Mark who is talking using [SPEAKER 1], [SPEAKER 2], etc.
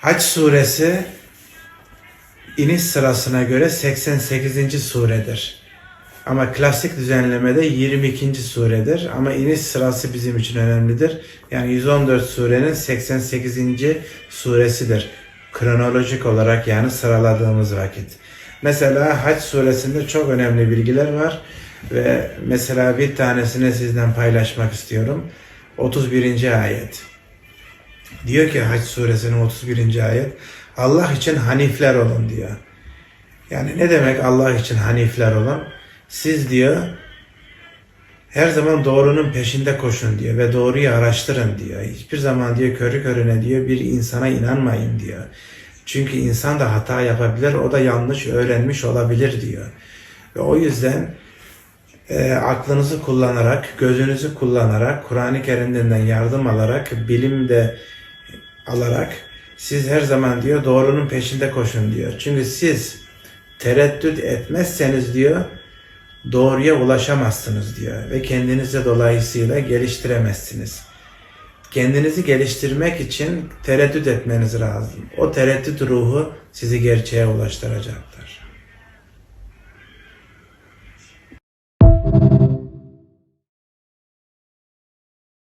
[SPEAKER 1] Hac suresi iniş sırasına göre 88. suredir. Ama klasik düzenlemede 22. suredir. Ama iniş sırası bizim için önemlidir. Yani 114 surenin 88. suresidir. Kronolojik olarak yani sıraladığımız vakit. Mesela Hac suresinde çok önemli bilgiler var. Ve mesela bir tanesini sizden paylaşmak istiyorum. 31. ayet. Diyor ki Hac suresinin 31. ayet. Allah için hanifler olun diyor. Yani ne demek Allah için hanifler olun? Siz diyor her zaman doğrunun peşinde koşun diyor ve doğruyu araştırın diyor. Hiçbir zaman diyor körü körüne diyor bir insana inanmayın diyor. Çünkü insan da hata yapabilir, o da yanlış öğrenmiş olabilir diyor. Ve o yüzden e, aklınızı kullanarak, gözünüzü kullanarak, Kur'an-ı Kerim'den yardım alarak, bilim de alarak siz her zaman diyor doğrunun peşinde koşun diyor. Çünkü siz tereddüt etmezseniz diyor doğruya ulaşamazsınız diyor ve kendinizi dolayısıyla geliştiremezsiniz. Kendinizi geliştirmek için tereddüt etmeniz lazım. O tereddüt ruhu sizi gerçeğe ulaştıracaktır.